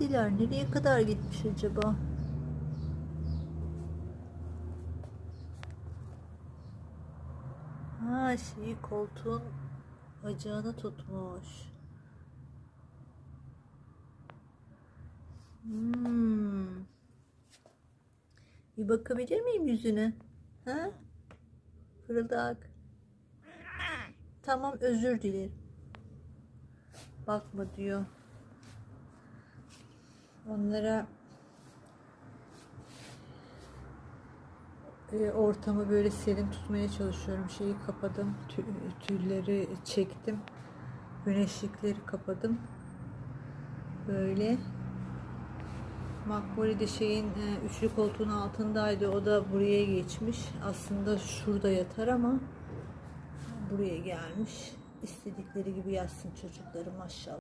gittiler. Nereye kadar gitmiş acaba? Ha şeyi koltuğun bacağını tutmuş. Hmm. Bir bakabilir miyim yüzüne? Ha? Fırıldak. Tamam özür dilerim. Bakma diyor. Onlara e, ortamı böyle serin tutmaya çalışıyorum. Şeyi kapadım. tü- tülleri çektim. Güneşlikleri kapadım. Böyle. Makbule de şeyin e, üçlü koltuğun altındaydı. O da buraya geçmiş. Aslında şurada yatar ama buraya gelmiş. İstedikleri gibi yatsın çocukları maşallah.